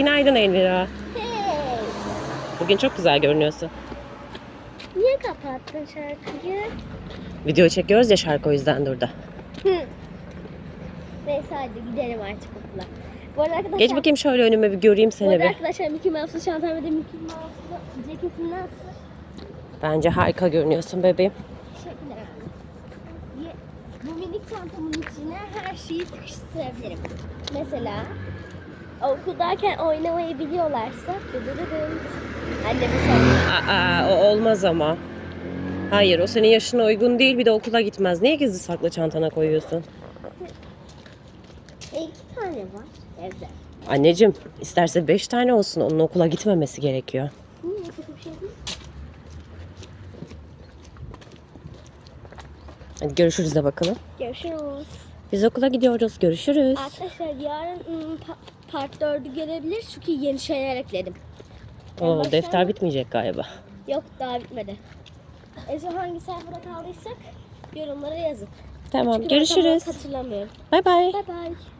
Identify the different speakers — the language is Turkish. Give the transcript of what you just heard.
Speaker 1: Günaydın Elvira.
Speaker 2: Hey!
Speaker 1: Bugün çok güzel görünüyorsun.
Speaker 2: Niye kapattın şarkıyı?
Speaker 1: Video çekiyoruz ya şarkı o yüzden durdu.
Speaker 2: Hı. Neyse hadi gidelim artık okula. Bu arada arkadaşlar,
Speaker 1: Geç bakayım şöyle önüme bir göreyim
Speaker 2: bu
Speaker 1: seni
Speaker 2: arada
Speaker 1: bir.
Speaker 2: arkadaşlar Mickey Mouse'lu çantam ve de Mickey Mouse'lu ceketim nasıl?
Speaker 1: Bence harika görünüyorsun bebeğim.
Speaker 2: Teşekkürler. Bu minik çantamın içine her şeyi sıkıştırabilirim. Mesela okuldayken oynamayı biliyorlarsa dıdıdıdın. Anne mesela
Speaker 1: Aa, o olmaz ama. Hayır o senin yaşına uygun değil bir de okula gitmez. Niye gizli saklı çantana koyuyorsun?
Speaker 2: e, iki tane var evde.
Speaker 1: Anneciğim isterse beş tane olsun onun okula gitmemesi gerekiyor.
Speaker 2: Niye kötü bir şey değil?
Speaker 1: Hadi görüşürüz de bakalım.
Speaker 2: Görüşürüz.
Speaker 1: Biz okula gidiyoruz. Görüşürüz.
Speaker 2: Arkadaşlar yarın pa- part 4'ü gelebilir çünkü yeni şeyler ekledim.
Speaker 1: Oo,
Speaker 2: başlayalım.
Speaker 1: defter bitmeyecek galiba.
Speaker 2: Yok daha bitmedi. En son hangi sayfada kaldıysak yorumlara yazın.
Speaker 1: Tamam
Speaker 2: Çünkü
Speaker 1: görüşürüz.
Speaker 2: Hatırlamıyorum.
Speaker 1: Bay bay.
Speaker 2: Bye bye.